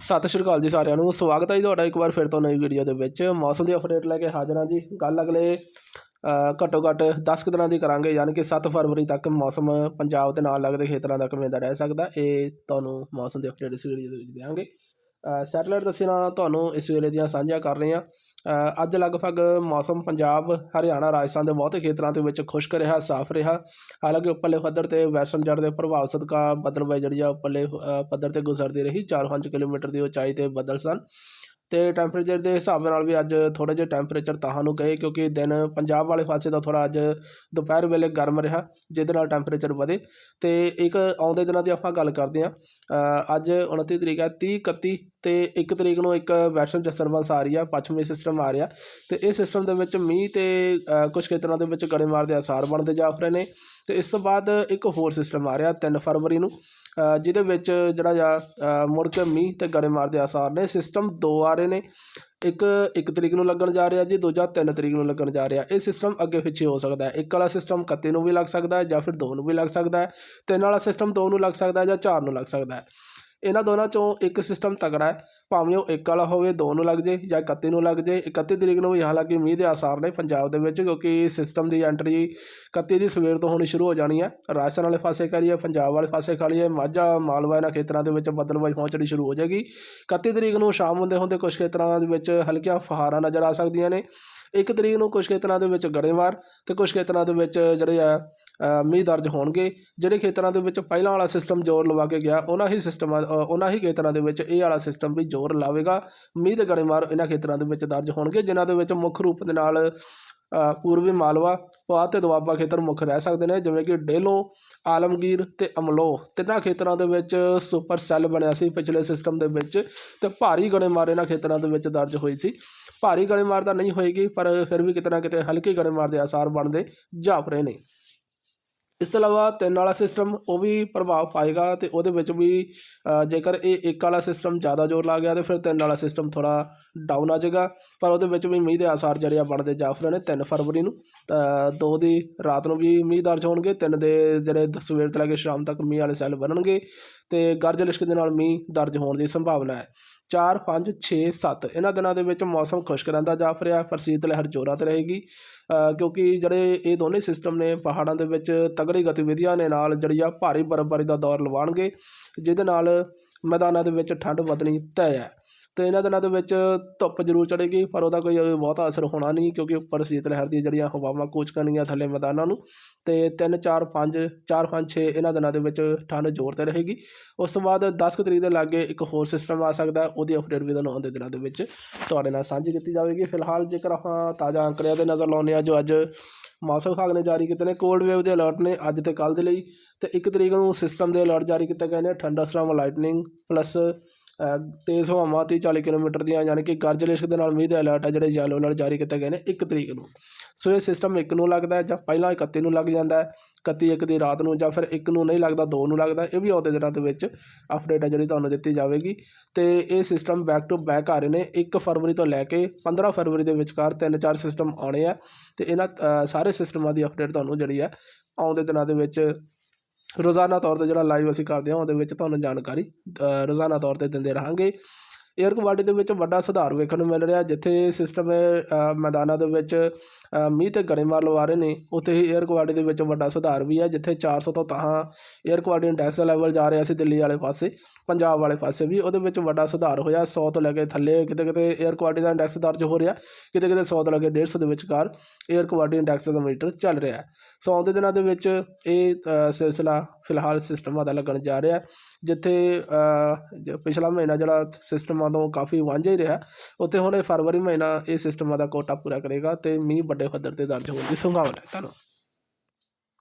ਸਤਿ ਸ਼੍ਰੀ ਅਕਾਲ ਜੀ ਸਾਰਿਆਂ ਨੂੰ, ਸਵਾਗਤ ਹੈ ਜੀ ਤੁਹਾਡਾ ਇੱਕ ਵਾਰ ਫਿਰ ਤੋਂ ਨਵੀਂ ਵੀਡੀਓ ਦੇ ਵਿੱਚ। ਮੌਸਮ ਦੀ ਅਪਡੇਟ ਲੈ ਕੇ ਹਾਜ਼ਰ ਹਾਂ ਜੀ। ਗੱਲ ਅਗਲੇ ਘੱਟੋ ਘੱਟ 10 ਕੁ ਦਿਨਾਂ ਦੀ ਕਰਾਂਗੇ, ਯਾਨੀ ਕਿ 7 ਫਰਵਰੀ ਤੱਕ ਮੌਸਮ ਪੰਜਾਬ ਦੇ ਨਾਲ ਲੱਗਦੇ ਖੇਤਰਾਂ ਦਾ ਕਿਵੇਂ ਦਾ ਰਹਿ ਸਕਦਾ, ਇਹ ਤੁਹਾਨੂੰ ਮੌਸਮ ਦੀ ਅਪਡੇਟ ਇਸ ਵੀਡੀਓ ਦੇ ਵਿੱਚ ਦਿਆਂਗੇ। ਸੈਟਲਾਈਟ ਤਸਵੀਰਾਂ ਤੁਹਾਨੂੰ ਇਸ ਵੇਲੇ ਦੀਆਂ ਸਾਂਝੀਆਂ ਕਰ ਰਹੇ ਹਾਂ। ਅੱਜ ਲਗਭਗ ਮੌਸਮ ਪੰਜਾਬ, ਹਰਿਆਣਾ, ਰਾਜਸਥਾਨ ਦੇ ਬਹੁਤੇ ਖੇਤਰਾਂ ਦੇ ਵਿੱਚ ਖੁਸ਼ਕ ਰਿਹਾ, ਸਾਫ਼ ਰਿਹਾ। ਹਾਲਾਂਕਿ ਉੱਪਰਲੇ ਪੱਧਰ ਤੇ ਵੈਸਟਰਨ ਜੜ ਦੇ ਪ੍ਰਭਾਵ ਸਦਕਾ ਬੱਦਲਬਾਈ ਜਿਹੜੀ ਆ ਉੱਪਰਲੇ ਪੱਧਰ ਤੇ ਗੁਜ਼ਰਦੀ ਰਹੀ 4-5 ਕਿਲੋਮੀਟਰ ਦੀ ਉਚਾਈ ਤੇ ਬੱਦਲ ਸਨ। ਅਤੇ ਟੈਂਪਰੇਚਰ ਦੇ ਹਿਸਾਬ ਨਾਲ ਵੀ ਅੱਜ ਥੋੜ੍ਹੇ ਜਿਹੇ ਟੈਂਪਰੇਚਰ ਤਾਂ ਨੂੰ ਗਏ ਕਿਉਂਕਿ ਦਿਨ ਪੰਜਾਬ ਵਾਲੇ ਪਾਸੇ ਦਾ ਥੋੜ੍ਹਾ ਅੱਜ ਦੁਪਹਿਰ ਵੇਲੇ ਗਰਮ ਰਿਹਾ ਜਿਹਦੇ ਨਾਲ ਟੈਂਪਰੇਚਰ ਵਧੇ। ਅਤੇ ਇੱਕ ਆਉਂਦੇ ਦਿਨਾਂ ਦੀ ਆਪਾਂ ਗੱਲ ਕਰਦੇ ਹਾਂ ਅੱਜ 29 ਤਰੀਕ ਹੈ 30 31 ਅਤੇ 1 ਤਰੀਕ ਨੂੰ ਇੱਕ ਵੈਸਟਰਨ ਡਿਸਟਰਬੈਂਸ ਆ ਰਹੀ ਆ ਪੱਛਮੀ ਸਿਸਟਮ ਆ ਰਿਹਾ। ਅਤੇ ਇਹ ਸਿਸਟਮ ਦੇ ਵਿੱਚ ਮੀਂਹ ਤੇ ਅ, ਕੁਝ ਖੇਤਰਾਂ ਦੇ ਵਿੱਚ ਗੜੇਮਾਰ ਦੇ ਆਸਾਰ ਬਣਦੇ ਜਾ ਰਹੇ ਨੇ। ਅਤੇ ਇਸ ਤੋਂ ਬਾਅਦ ਇੱਕ ਹੋਰ ਸਿਸਟਮ ਆ ਰਿਹਾ 3 ਫਰਵਰੀ ਨੂੰ। ਜਿਹਦੇ ਵਿੱਚ ਜਿਹੜਾ ਆ ਮੁੜ ਕੇ ਮੀਂਹ ਤੇ ਗੜੇਮਾਰ ਦੇ ਆਸਾਰ ਨੇ ਸਿਸਟਮ ਦੋ ਆ ਰਹੇ ਨੇ। ਇੱਕ ਇੱਕ ਤਰੀਕ ਨੂੰ ਲੱਗਣ ਜਾ ਰਿਹਾ ਜੀ, ਦੂਜਾ 3 ਤਰੀਕ ਨੂੰ ਲੱਗਣ ਜਾ ਰਿਹਾ। ਇਹ ਸਿਸਟਮ ਅੱਗੇ ਪਿੱਛੇ ਹੋ ਸਕਦਾ ਹੈ। ਇੱਕ ਵਾਲਾ ਸਿਸਟਮ 31 ਨੂੰ ਵੀ ਲੱਗ ਸਕਦਾ ਹੈ ਜਾਂ ਫਿਰ 2 ਨੂੰ ਵੀ ਲੱਗ ਸਕਦਾ ਹੈ। ਤਿੰਨ ਵਾਲਾ ਸਿਸਟਮ 2 ਨੂੰ ਲੱਗ ਸਕਦਾ ਹੈ ਜਾਂ 4 ਨੂੰ ਲੱਗ ਸਕਦਾ ਹੈ। ਇਹਨਾਂ ਦੋਨਾਂ ਚੋਂ ਇੱਕ ਸਿਸਟਮ ਤਕੜਾ ਹੈ। ਭਾਵੇਂ ਉਹ ਇੱਕ ਵਾਲਾ ਹੋਵੇ, ਦੋ ਨੂੰ ਲੱਗ ਜੇ ਜਾਂ 31 ਨੂੰ ਲੱਗ ਜੇ 31 ਤਰੀਕ ਨੂੰ ਵੀ ਹਾਲਾਂਕਿ ਮੀਂਹ ਦੇ ਆਸਾਰ ਨੇ ਪੰਜਾਬ ਦੇ ਵਿੱਚ ਕਿਉਂਕਿ ਸਿਸਟਮ ਦੀ ਐਂਟਰੀ 31 ਦੀ ਸਵੇਰ ਤੋਂ ਹੋਣੀ ਸ਼ੁਰੂ ਹੋ ਜਾਣੀ ਹੈ। ਰਾਜਸਥਾਨ ਵਾਲੇ ਪਾਸੇ ਕਰੀਏ ਪੰਜਾਬ ਵਾਲੇ ਪਾਸੇ ਖਾਲੀਏ ਮਾਝਾ, ਮਾਲਵਾ ਇਹਨਾਂ ਖੇਤਰਾਂ ਦੇ ਵਿੱਚ ਬੱਦਲਬਾਈ ਪਹੁੰਚਣੀ ਸ਼ੁਰੂ ਹੋ ਜਾਏਗੀ। 31 ਤਰੀਕ ਨੂੰ ਸ਼ਾਮ ਹੁੰਦੇ ਹੁੰਦੇ ਕੁਝ ਖੇਤਰਾਂ ਦੇ ਵਿੱਚ ਹਲਕੀਆਂ ਫੁਹਾਰਾਂ ਨਜ਼ਰ ਆ ਸਕਦੀਆਂ ਨੇ। ਇੱਕ ਤਰੀਕ ਨੂੰ ਕੁਝ ਖੇਤਰਾਂ ਦੇ ਵਿੱਚ ਗੜੇਮਾਰ ਤੇ ਕੁਝ ਖੇਤਰਾਂ ਦੇ ਵਿੱਚ ਜਿਹੜੇ ਆ ਮੀਂਹ ਦਰਜ ਹੋਣਗੇ। ਜਿਹੜੇ ਖੇਤਰਾਂ ਦੇ ਵਿੱਚ ਪਹਿਲਾਂ ਵਾਲਾ ਸਿਸਟਮ ਜ਼ੋਰ ਲਵਾ ਕੇ ਗਿਆ, ਉਹਨਾਂ ਹੀ ਸਿਸਟਮਾਂ ਉਹਨਾਂ ਹੀ ਖੇਤਰਾਂ ਦੇ ਵਿੱਚ ਇਹ ਵਾਲਾ ਸਿਸਟਮ ਵੀ ਜ਼ੋਰ ਲਾਵੇਗਾ। ਮੀਂਹ ਦੇ ਗਣੇਮਾਰ ਇਹਨਾਂ ਖੇਤਰਾਂ ਦੇ ਵਿੱਚ ਦਰਜ ਹੋਣਗੇ, ਜਿਨ੍ਹਾਂ ਦੇ ਵਿੱਚ ਮੁੱਖ ਰੂਪ ਦੇ ਨਾਲ ਪੂਰਬੀ ਮਾਲਵਾ ਪੁਆਧ ਤੇ ਦੁਆਬਾ ਖੇਤਰ ਮੁੱਖ ਰਹਿ ਸਕਦੇ ਨੇ, ਜਿਵੇਂ ਕਿ ਡੇਲੋ, ਆਲਮਗੀਰ ਤੇ ਅਮਲੋਹ। ਤਿੰਨਾਂ ਖੇਤਰਾਂ ਦੇ ਵਿੱਚ ਸੁਪਰ ਸੈੱਲ ਬਣਿਆ ਸੀ ਪਿਛਲੇ ਸਿਸਟਮ ਦੇ ਵਿੱਚ ਤੇ ਭਾਰੀ ਗੜੇਮਾਰ ਇਹਨਾਂ ਖੇਤਰਾਂ ਦੇ ਵਿੱਚ ਦਰਜ ਹੋਈ ਸੀ। ਭਾਰੀ ਗੜੇਮਾਰ ਤਾਂ ਨਹੀਂ ਹੋਏਗੀ, ਪਰ ਫਿਰ ਵੀ ਕਿਤੇ ਨਾ ਕਿਤੇ ਹਲਕੀ ਗੜੇਮਾਰ ਦੇ ਆਸਾਰ ਬਣਦੇ ਜਾਪ ਰਹੇ ਨੇ। ਇਸ ਤੋਂ ਇਲਾਵਾ ਤਿੰਨ ਵਾਲਾ ਸਿਸਟਮ ਉਹ ਵੀ ਪ੍ਰਭਾਵ ਪਾਏਗਾ ਤੇ ਉਹਦੇ ਵਿੱਚ ਵੀ ਜੇਕਰ ਇਹ ਇੱਕ ਵਾਲਾ ਸਿਸਟਮ ਜ਼ਿਆਦਾ ਜ਼ੋਰ ਲਾ ਗਿਆ ਤੇ ਫਿਰ ਤਿੰਨ ਵਾਲਾ ਸਿਸਟਮ ਥੋੜਾ ਡਾਊਨ ਆ ਜਾਏਗਾ। ਪਰ ਉਹਦੇ ਵਿੱਚ ਵੀ ਮੀਂਹ ਦੇ ਆਸਾਰ ਜਿਹੜੇ ਆ ਬਣਦੇ ਜਾਫ ਰਹੇ ਨੇ 3 ਫਰਵਰੀ ਨੂੰ। ਤਾਂ ਦੋ ਦੀ ਰਾਤ ਨੂੰ ਵੀ ਮੀਂਹ ਦਰਜ ਹੋਣਗੇ, ਤਿੰਨ ਦੇ ਜਿਹੜੇ ਸਵੇਰ ਤੋਂ ਲੈ ਕੇ ਸ਼ਾਮ ਤੱਕ ਮੀਂਹ ਵਾਲੇ ਸੈੱਲ ਬਣਨਗੇ। ਤੇ ਗਰਜ ਲਿਸ਼ਕ ਦੇ ਨਾਲ ਮੀਂਹ ਦਰਜ ਹੋਣ ਦੀ ਸੰਭਾਵਨਾ ਹੈ। 4 5 6 7 ਇਹਨਾਂ ਦਿਨਾਂ ਦੇ ਵਿੱਚ ਮੌਸਮ ਖੁਸ਼ਕ ਰਹਿੰਦਾ ਜਾਫ ਰਿਹਾ ਪਰ ਸੀਤ ਲਹਿਰ ਜ਼ੋਰਾਂ ਤੇ ਰਹੇਗੀ। ਕਿਉਂਕਿ ਜਿਹੜੇ ਇਹ ਦੋਨੇ ਸਿਸਟਮ ਨੇ, ਪਹਾੜਾਂ ਦੇ ਵਿੱਚ ਤਗੜੀ ਗਤੀਵਿਧੀਆਂ ਦੇ ਨਾਲ ਜਿਹੜੀ ਆ ਭਾਰੀ ਬਰਫ਼ਬਾਰੀ ਦਾ ਦੌਰ ਲਵਾਉਣਗੇ, ਜਿਹਦੇ ਨਾਲ ਮੈਦਾਨਾਂ ਦੇ ਵਿੱਚ ਠੰਡ ਵਧਣੀ ਤੈਅ ਹੈ। ਅਤੇ ਇਹਨਾਂ ਦਿਨਾਂ ਦੇ ਵਿੱਚ ਧੁੱਪ ਜ਼ਰੂਰ ਚੜੇਗੀ ਪਰ ਉਹਦਾ ਕੋਈ ਬਹੁਤਾ ਅਸਰ ਹੋਣਾ ਨਹੀਂ, ਕਿਉਂਕਿ ਉੱਪਰ ਸੀਤ ਲਹਿਰ ਦੀ ਜਿਹੜੀਆਂ ਹਵਾਵਾਂ ਕੂਚ ਕਰਨਗੀਆਂ ਥੱਲੇ ਮੈਦਾਨਾਂ ਨੂੰ ਅਤੇ 3 4 5 4 5 6 ਇਹਨਾਂ ਦਿਨਾਂ ਦੇ ਵਿੱਚ ਠੰਡ ਜ਼ੋਰ ਤੇ ਰਹੇਗੀ। ਉਸ ਤੋਂ ਬਾਅਦ 10 ਕੁ ਤਰੀਕ ਦੇ ਲਾਗੇ ਇੱਕ ਹੋਰ ਸਿਸਟਮ ਆ ਸਕਦਾ, ਉਹਦੀ ਅਪਡੇਟ ਵੀ ਤੁਹਾਨੂੰ ਆਉਂਦੇ ਦਿਨਾਂ ਦੇ ਵਿੱਚ ਤੁਹਾਡੇ ਨਾਲ ਸਾਂਝੀ ਕੀਤੀ ਜਾਵੇਗੀ। ਫਿਲਹਾਲ ਜੇਕਰ ਆਪਾਂ ਤਾਜ਼ਾ ਅੰਕੜਿਆਂ ਤੇ ਨਜ਼ਰ ਲਾਉਂਦੇ ਆ ਜੋ ਅੱਜ ਮੌਸਮ ਵਿਭਾਗ ਨੇ ਜਾਰੀ ਕੀਤੇ ਨੇ ਕੋਲਡ ਵੇਵ ਦੇ ਅਲਰਟ ਨੇ ਅੱਜ ਤੇ ਕੱਲ ਦੇ ਲਈ, ਤੇ 1 ਤਰੀਕ ਨੂੰ ਸਿਸਟਮ ਦੇ ਅਲਰਟ ਜਾਰੀ ਕੀਤੇ ਗਏ ਨੇ ਥੰਡਰਸਟਾਰਮ ਲਾਈਟਨਿੰਗ ਪਲੱਸ ਤੇਜ਼ ਹਵਾਵਾਂ 30 40 ਕਿਲੋਮੀਟਰ ਦੀਆਂ ਯਾਨੀ ਕਿ ਗਰਜ ਲਿਸ਼ਕ ਦੇ ਨਾਲ ਮੀਂਹ ਦੇ ਅਲਰਟ ਹੈ ਜਿਹੜੇ ਯੈਲੋ ਅਲਰਟ ਜਾਰੀ ਕੀਤੇ ਗਏ ਨੇ 1 ਤਰੀਕ ਨੂੰ। ਸੋ ਇਹ ਸਿਸਟਮ 1 ਨੂੰ ਲੱਗਦਾ ਜਾਂ ਪਹਿਲਾਂ 31 ਨੂੰ ਲੱਗ ਜਾਂਦਾ ਹੈ 31 ਇੱਕ ਦੀ ਰਾਤ ਨੂੰ ਜਾਂ ਫਿਰ 1 ਨੂੰ ਨਹੀਂ ਲੱਗਦਾ 2 ਨੂੰ ਲੱਗਦਾ ਇਹ ਵੀ ਆਉਂਦੇ ਦਿਨਾਂ ਦੇ ਵਿੱਚ ਅਪਡੇਟ ਹੈ ਜਿਹੜੀ ਤੁਹਾਨੂੰ ਦਿੱਤੀ ਜਾਵੇਗੀ। ਤੇ ਇਹ ਸਿਸਟਮ ਬੈਕ ਟੂ ਬੈਕ ਆ ਰਹੇ ਨੇ 1 ਫਰਵਰੀ ਤੋਂ ਲੈ ਕੇ 15 ਫਰਵਰੀ ਦੇ ਵਿਚਕਾਰ ਤਿੰਨ ਚਾਰ ਸਿਸਟਮ ਆਉਣੇ ਆ ਤੇ ਇਹਨਾਂ ਸਾਰੇ ਸਿਸਟਮਾਂ ਦੀ ਅਪਡੇਟ ਤੁਹਾਨੂੰ ਜਿਹੜੀ ਹੈ ਆਉਂਦੇ ਦਿਨਾਂ ਦੇ ਵਿੱਚ ਰੋਜ਼ਾਨਾ ਤੌਰ ਤੇ ਜਿਹੜਾ ਲਾਈਵ ਅਸੀਂ ਕਰਦੇ ਹਾਂ, ਉਹਦੇ ਵਿੱਚ ਤੁਹਾਨੂੰ ਜਾਣਕਾਰੀ ਰੋਜ਼ਾਨਾ ਤੌਰ ਤੇ ਦਿੰਦੇ ਰਹਾਂਗੇ। ਏਅਰ ਕੁਆਲਿਟੀ ਦੇ ਵਿੱਚ ਵੱਡਾ ਸੁਧਾਰ ਵੇਖਣ ਨੂੰ ਮਿਲ ਰਿਹਾ, ਜਿੱਥੇ ਸਿਸਟਮ ਮੈਦਾਨਾਂ ਦੇ ਵਿੱਚ ਮੀਂਹ ਤੇ ਗੜੇਮਾਰ ਲਵਾ ਰਹੇ ਨੇ, ਉੱਥੇ ਹੀ ਏਅਰ ਕੁਆਲਿਟੀ ਦੇ ਵਿੱਚ ਵੱਡਾ ਸੁਧਾਰ ਵੀ ਹੈ, ਜਿੱਥੇ 400 ਤੋਂ ਤਹਾਂ ਏਅਰ ਕੁਆਲਿਟੀ ਇੰਡੈਕਸ ਲੈਵਲ ਜਾ ਰਿਹਾ ਸੀ ਦਿੱਲੀ ਵਾਲੇ ਪਾਸੇ, ਪੰਜਾਬ ਵਾਲੇ ਪਾਸੇ ਵੀ, ਉਹਦੇ ਵਿੱਚ ਵੱਡਾ ਸੁਧਾਰ ਹੋਇਆ 100 ਤੋਂ ਲੈ ਕੇ ਥੱਲੇ ਕਿਤੇ ਕਿਤੇ ਏਅਰ ਕੁਆਲਿਟੀ ਦਾ ਇੰਡੈਕਸ ਦਰਜ ਹੋ ਰਿਹਾ, ਕਿਤੇ ਕਿਤੇ 100 ਤੋਂ ਲੈ ਕੇ 150 ਦੇ ਵਿਚਕਾਰ ਏਅਰ ਕੁਆਲਿਟੀ ਇੰਡੈਕਸ ਦਾ ਮੀਟਰ ਚੱਲ ਰਿਹਾ ਸੋ ਆਉਂਦੇ ਦਿਨਾਂ ਦੇ ਵਿੱਚ ਇਹ ਸਿਲਸਿਲਾ ਫਿਲਹਾਲ ਸਿਸਟਮਾਂ ਦਾ ਲੱਗਣ ਜਾ ਰਿਹਾ ਜਿੱਥੇ ਜ- ਪਿਛਲਾ ਮਹੀਨਾ ਜਿਹੜਾ ਸਿਸਟਮਾਂ ਤੋਂ ਕਾਫੀ ਵਾਂਝਾ ਹੀ ਰਿਹਾ। ਉੱਥੇ ਹੁਣ ਇਹ ਫਰਵਰੀ ਮਹੀਨਾ ਇਹ ਸਿਸਟਮਾਂ ਦਾ ਕੋਟਾ ਪੂਰਾ ਕਰੇਗਾ ਤੇ ਮੀਂਹ ਵੱਡੇ ਪੱਧਰ ਤੇ ਦਰਜ ਹੋਣ ਦੀ ਸੰਭਾਵਨਾ ਹੈ। ਧੰਨਵਾਦ।